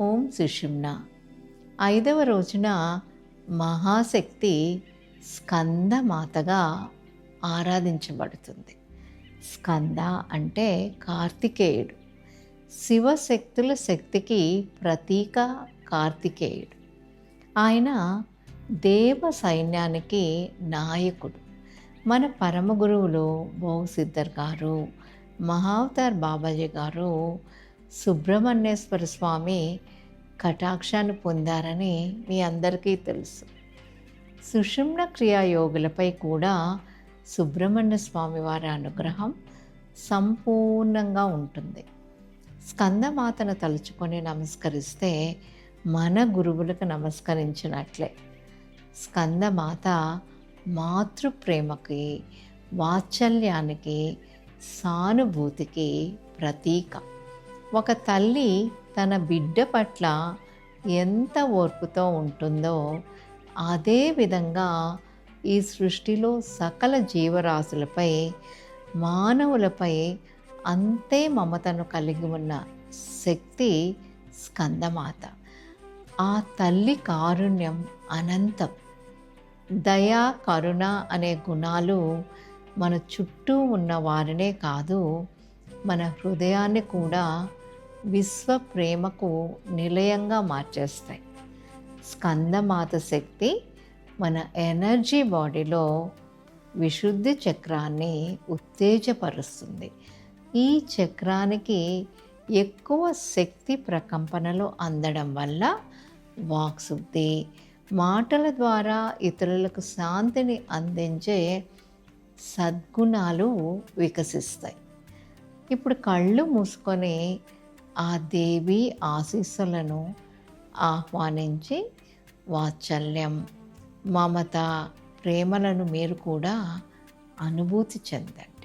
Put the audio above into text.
ఓం సుషుమ్న. ఐదవ రోజున మహాశక్తి స్కందమాతగా ఆరాధించబడుతుంది. స్కంద అంటే కార్తికేయుడు. శివశక్తుల శక్తికి ప్రతీక కార్తికేయుడు. ఆయన దేవ సైన్యానికి నాయకుడు. మన పరమ గురువులు బహుసిద్ధర్ గారు మహావతార్ బాబాజీ గారు సుబ్రహ్మణ్యేశ్వర స్వామి కటాక్షాన్ని పొందారని మీ అందరికీ తెలుసు. సుషుమ్న క్రియాయోగులపై కూడా సుబ్రహ్మణ్య స్వామి వారి అనుగ్రహం సంపూర్ణంగా ఉంటుంది. స్కందమాతను తలుచుకొని నమస్కరిస్తే మన గురువులకు నమస్కరించినట్లే. స్కందమాత మాతృప్రేమకి వాత్సల్యానికి సానుభూతికి ప్రతీక. ఒక తల్లి తన బిడ్డ పట్ల ఎంత ఓర్పుతో ఉంటుందో అదే విధంగా ఈ సృష్టిలో సకల జీవరాశులపై మానవులపై అంతే మమతను కలిగి ఉన్న శక్తి స్కందమాత. ఆ తల్లి కారుణ్యం అనంతం. దయా కరుణ అనే గుణాలు మన చుట్టూ ఉన్న వారినే కాదు మన హృదయాన్ని కూడా విశ్వ ప్రేమకు నిలయంగా మార్చేస్తాయి. స్కందమాత శక్తి మన ఎనర్జీ బాడీలో విశుద్ధి చక్రాన్ని ఉత్తేజపరుస్తుంది. ఈ చక్రానికి ఎక్కువ శక్తి ప్రకంపనలు అందడం వల్ల వాక్శుద్ధి మాటల ద్వారా ఇతరులకు శాంతిని అందించే సద్గుణాలు వికసిస్తాయి. ఇప్పుడు కళ్ళు మూసుకొని ఆ దేవి ఆశీస్సులను ఆహ్వానించి వాత్సల్యం మమత ప్రేమలను మీరు కూడా అనుభూతి చెందండి.